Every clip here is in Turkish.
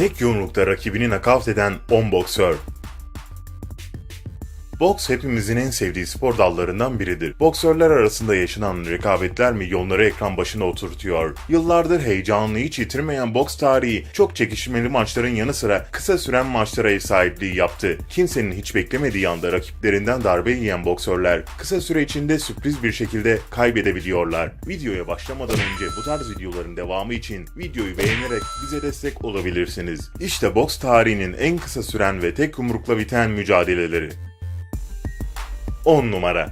Tek yumrukta rakibini nakavt eden 10 boksör. Boks hepimizin en sevdiği spor dallarından biridir. Boksörler arasında yaşanan rekabetler milyonları ekran başına oturtuyor. Yıllardır heyecanını hiç yitirmeyen boks tarihi çok çekişmeli maçların yanı sıra kısa süren maçlara ev sahipliği yaptı. Kimsenin hiç beklemediği anda rakiplerinden darbe yiyen boksörler kısa süre içinde sürpriz bir şekilde kaybedebiliyorlar. Videoya başlamadan önce bu tarz videoların devamı için videoyu beğenerek bize destek olabilirsiniz. İşte boks tarihinin en kısa süren ve tek yumrukla biten mücadeleleri. 10 numara.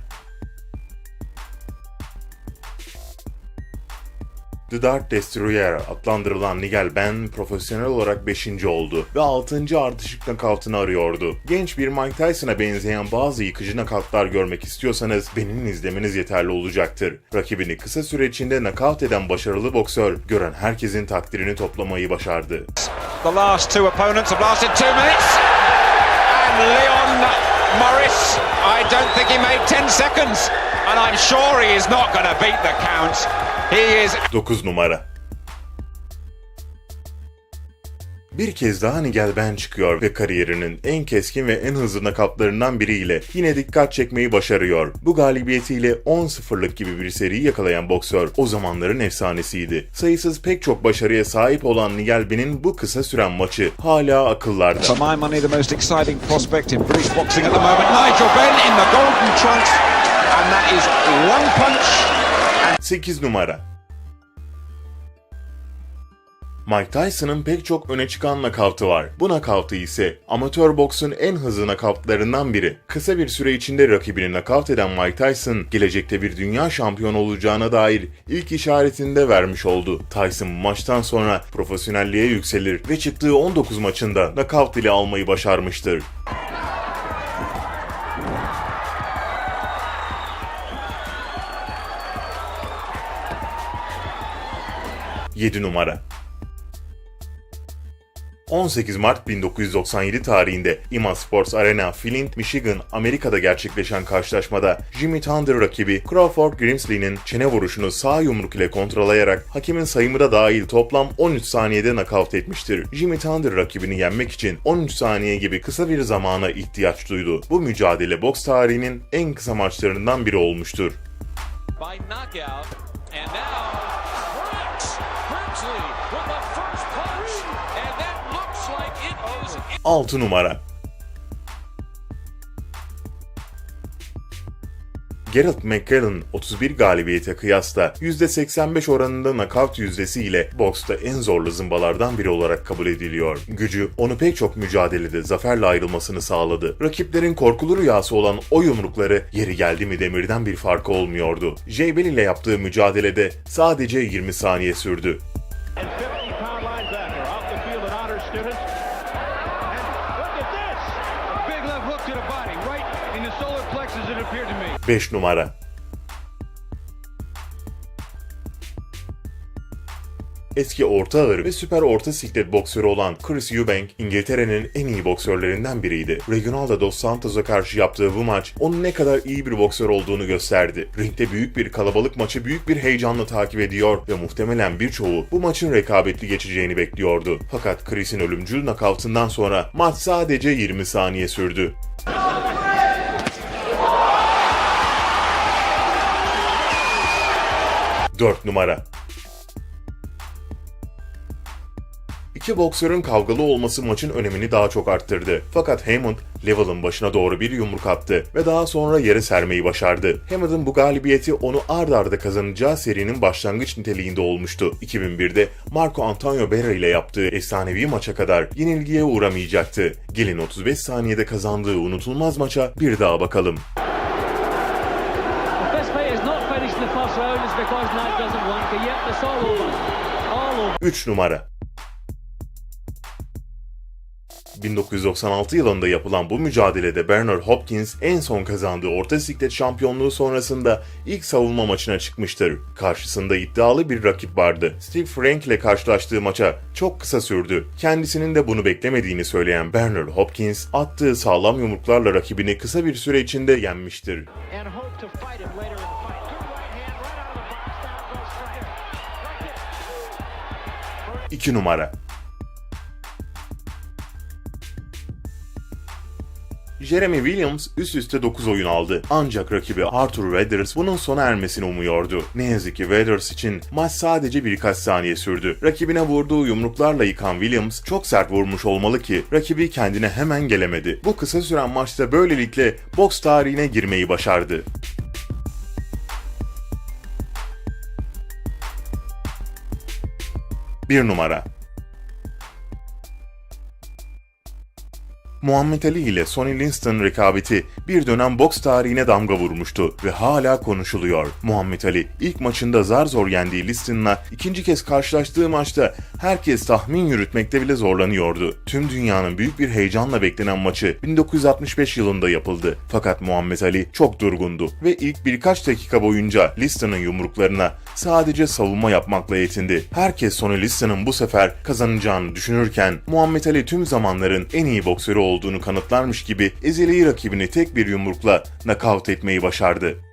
The Dark Destroyer adlandırılan Nigel Ben profesyonel olarak 5. oldu ve 6. ardışık nakavtını arıyordu. Genç bir Mike Tyson'a benzeyen bazı yıkıcı nakavtlar görmek istiyorsanız benim izlemeniz yeterli olacaktır. Rakibini kısa süre içinde nakavt eden başarılı boksör gören herkesin takdirini toplamayı başardı. The last two opponents have lasted two minutes. And Leon Morris, I don't think he made 10 seconds. And I'm sure he is not going to beat the count. He is 9 numara. Bir kez daha Nigel Ben çıkıyor ve kariyerinin en keskin ve en hızlı nakaplarından biriyle yine dikkat çekmeyi başarıyor. Bu galibiyetiyle 10-0'lık gibi bir seriyi yakalayan boksör o zamanların efsanesiydi. Sayısız pek çok başarıya sahip olan Nigel Ben'in bu kısa süren maçı hala akıllarda. For my money, the most exciting prospect in British boxing at the moment. Nigel Benn in the golden trunks. And that is one punch 8 numara Mike Tyson'ın pek çok öne çıkan nakavtı var. Bu nakavtı ise amatör boksun en hızlı nakavtlarından biri. Kısa bir süre içinde rakibini nakavt eden Mike Tyson, gelecekte bir dünya şampiyonu olacağına dair ilk işaretini de vermiş oldu. Tyson maçtan sonra profesyonelliğe yükselir ve çıktığı 19 maçında nakavt ile almayı başarmıştır. Yedi numara 18 Mart 1997 tarihinde IMA Sports Arena, Flint, Michigan, Amerika'da gerçekleşen karşılaşmada Jimmy Thunder rakibi Crawford Grimsley'nin çene vuruşunu sağ yumruk ile kontrolayarak hakemin sayımı da dahil toplam 13 saniyede nakavt etmiştir. Jimmy Thunder rakibini yenmek için 13 saniye gibi kısa bir zamana ihtiyaç duydu. Bu mücadele boks tarihinin en kısa maçlarından biri olmuştur. by knockout. And now Brooks Brimsley with the first punch. And that 6 numara Gerald McCallum 31 galibiyete kıyasla %85 oranında nakavt yüzdesi ile boksta en zorlu zımbalardan biri olarak kabul ediliyor. Gücü onu pek çok mücadelede zaferle ayrılmasını sağladı. Rakiplerin korkulu rüyası olan o yumrukları yeri geldi mi demirden bir farkı olmuyordu. J. Bell ile yaptığı mücadelede sadece 20 saniye sürdü. 5 numara Eski orta ağır ve süper orta siklet boksörü olan Chris Eubank, İngiltere'nin en iyi boksörlerinden biriydi. Reginaldo dos Santos'a karşı yaptığı bu maç, onun ne kadar iyi bir boksör olduğunu gösterdi. Ringde büyük bir kalabalık maçı büyük bir heyecanla takip ediyor ve muhtemelen birçoğu bu maçın rekabetli geçeceğini bekliyordu. Fakat Chris'in ölümcül nakavtından sonra maç sadece 20 saniye sürdü. Dört numara İki boksörün kavgalı olması maçın önemini daha çok arttırdı. Fakat Hammond, Level'ın başına doğru bir yumruk attı ve daha sonra yere sermeyi başardı. Hammond'ın bu galibiyeti onu ard arda kazanacağı serinin başlangıç niteliğinde olmuştu. 2001'de Marco Antonio Berra ile yaptığı efsanevi maça kadar yenilgiye uğramayacaktı. Gelin 35 saniyede kazandığı unutulmaz maça bir daha bakalım. If this 1996 yılında yapılan bu mücadelede Bernard Hopkins en son kazandığı orta siklet şampiyonluğu sonrasında ilk savunma maçına çıkmıştır. Karşısında iddialı bir rakip vardı. Steve Frank ile karşılaştığı maça çok kısa sürdü. Kendisinin de bunu beklemediğini söyleyen Bernard Hopkins attığı sağlam yumruklarla rakibini kısa bir süre içinde yenmiştir. And hope Jeremy Williams üst üste 9 oyun aldı. Ancak rakibi Arthur Weathers bunun sona ermesini umuyordu. Ne yazık ki Weathers için maç sadece birkaç saniye sürdü. Rakibine vurduğu yumruklarla yıkan Williams çok sert vurmuş olmalı ki rakibi kendine hemen gelemedi. Bu kısa süren maçta böylelikle boks tarihine girmeyi başardı. 1 numara Muhammed Ali ile Sonny Liston rekabeti bir dönem boks tarihine damga vurmuştu ve hala konuşuluyor. Muhammed Ali ilk maçında zar zor yendiği Liston'la ikinci kez karşılaştığı maçta herkes tahmin yürütmekte bile zorlanıyordu. Tüm dünyanın büyük bir heyecanla beklenen maçı 1965 yılında yapıldı. Fakat Muhammed Ali çok durgundu ve ilk birkaç dakika boyunca Liston'ın yumruklarına sadece savunma yapmakla yetindi. Herkes Sonny Liston'ın bu sefer kazanacağını düşünürken Muhammed Ali tüm zamanların en iyi boksörü olduğunu kanıtlarmış gibi ezeli rakibini tek bir yumrukla nakavt etmeyi başardı.